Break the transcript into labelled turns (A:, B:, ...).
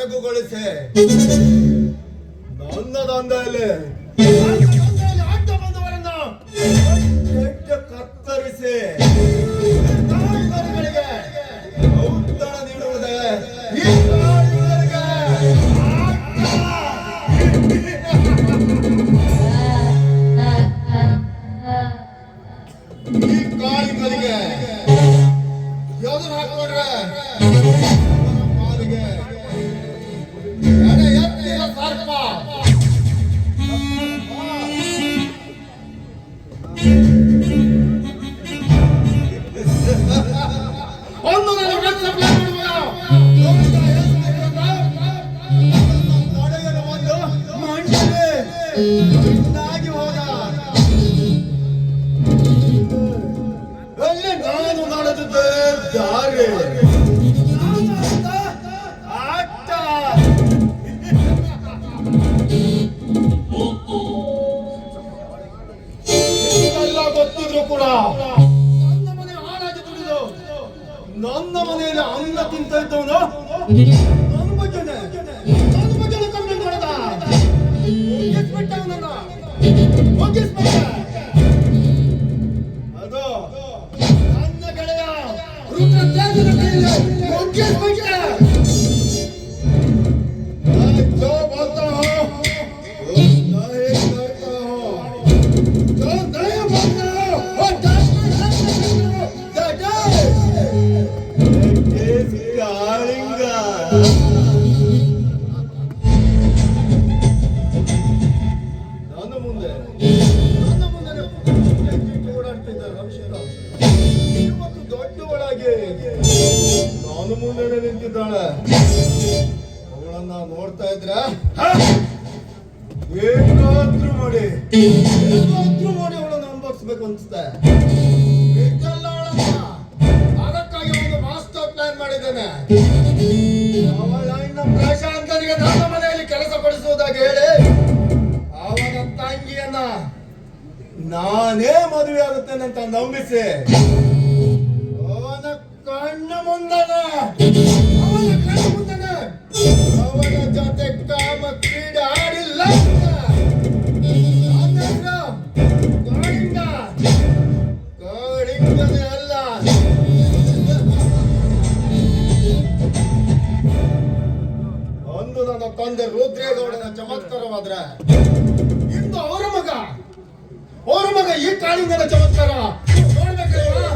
A: ಬೆರಗುಗೊಳಿಸಿ ನನ್ನ ದಂಧೆಯಲ್ಲಿ. ಅಡ್ಡ ಬಂದವರನ್ನ ಒಟ್ಟೊಟ್ಟೆ ಕತ್ತರಿಸಿ ಔತಣ ನೀಡುವುದೇ ಈ ನಾಯಿಗಳಿಗೆ ಈ ಯಾವ್ದನ್ನ ಹಾಕೊಂಡ್ರೆ ಕೂಡ ನನ್ನ ಮನೆ ಹಾಳಾಗಿ ದುಡಿದು ನನ್ನ ಮನೆಯಲ್ಲಿ ಅನ್ನ ತಿಂತ ಇದ್ದವನು ಬಗ್ಗೆನೆ ನನ್ನ ಬಗ್ಗೆನೆ ಕಂಪ್ಲೇಂಟ್ ಮಾಡದ ಒಗ್ಗಿಸ್ಬಿಟ್ಟ ಅವನನ್ನ ಒಗ್ಗಿಸ್ಬಿಟ್ಟ ಅದು ನನ್ನ ಗೆಳೆಯ ರುದ್ರ ತೇಜನ ನನ್ನ ಮುಂದೆ. ನನ್ನ ಮುಂದೆ ಓಡಾಡ್ತಿದ್ದ ರವಿಶಂಕರ್ ಇವತ್ತು ದೊಡ್ಡವಳಾಗಿ ನಾನು ಮುಂದೆ ನಿಂತಿದ್ದಾಳೆ. ಅವಳನ್ನ ನೋಡ್ತಾ ಇದ್ರ ಹೇಗಾದ್ರೂ ಮಾಡಿ. ಹೇಗಾದ್ರೂ ಮಾಡಿ ಅವಳನ್ನ ಅನುಭವಿಸ್ಬೇಕು ಅನ್ಸುತ್ತೆ. ಅದಕ್ಕಾಗಿ ಒಂದು ಮಾಸ್ಟರ್ ಪ್ಲಾನ್ ಮಾಡಿದ್ದೇನೆ. ಹೇಳಿ ಅವನ ತಂಗಿಯನ್ನ ನಾನೇ ಮದುವೆ ಆಗುತ್ತೇನೆ ಅಂತ ನಂಬಿಸಿ, ಅವನ ಕಣ್ಣು ಮುಂದನ, ಅವನ ಕಣ್ಣು ಮುಂದನ ಅವನ ಜೊತೆ ತಂದೆ ರುದ್ರೇಗೌಡನ ಚಮತ್ಕಾರವಾದ್ರೆ ಇಂದು ಅವರ ಮಗ ಅವರ ಮಗ ಈ ಕಾಳಿಂಗನ ಚಮತ್ಕಾರ. ನೋಡ್ಬೇಕಲ್ವಾ?